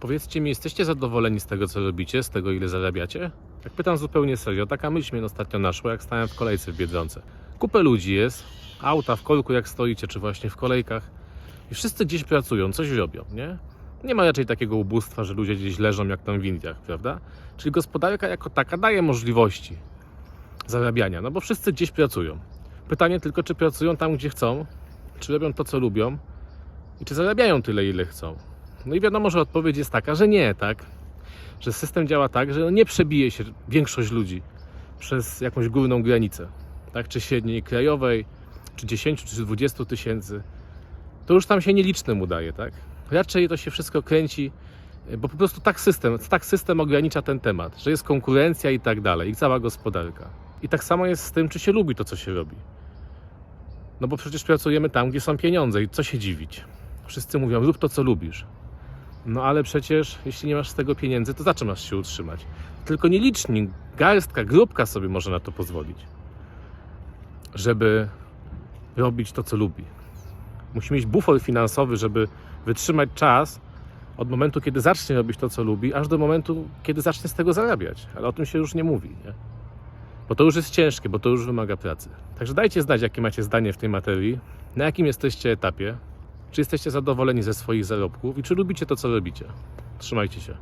Powiedzcie mi, jesteście zadowoleni z tego, co robicie, z tego, ile zarabiacie? Tak pytam zupełnie serio. Taka myśl mnie ostatnio naszła, jak stałem w kolejce w Biedronce. Kupę ludzi jest, auta w korku jak stoicie, czy właśnie w kolejkach i wszyscy gdzieś pracują, coś robią, nie? Nie ma raczej takiego ubóstwa, że ludzie gdzieś leżą jak tam w Indiach, prawda? Czyli gospodarka jako taka daje możliwości zarabiania, no bo wszyscy gdzieś pracują. Pytanie tylko, czy pracują tam, gdzie chcą, czy robią to, co lubią i czy zarabiają tyle, ile chcą. No i wiadomo, że odpowiedź jest taka, że nie, tak? Że system działa tak, że nie przebije się większość ludzi przez jakąś górną granicę, tak? Czy średniej krajowej, czy 10, czy 20 tysięcy. To już tam się nielicznym udaje, tak? Raczej to się wszystko kręci, bo po prostu tak system, tak system ogranicza ten temat, że jest konkurencja i tak dalej, i cała gospodarka. I tak samo jest z tym, czy się lubi to, co się robi. No bo przecież pracujemy tam, gdzie są pieniądze i co się dziwić. Wszyscy mówią, rób to, co lubisz. No ale przecież, jeśli nie masz z tego pieniędzy, to za czym masz się utrzymać? Tylko nieliczni, garstka, grupka sobie może na to pozwolić, żeby robić to, co lubi. Musi mieć bufor finansowy, żeby wytrzymać czas od momentu, kiedy zacznie robić to, co lubi, aż do momentu, kiedy zacznie z tego zarabiać. Ale o tym się już nie mówi, nie? Bo to już jest ciężkie, bo to już wymaga pracy. Także dajcie znać, jakie macie zdanie w tej materii, na jakim jesteście etapie, czy jesteście zadowoleni ze swoich zarobków i czy lubicie to, co robicie. Trzymajcie się.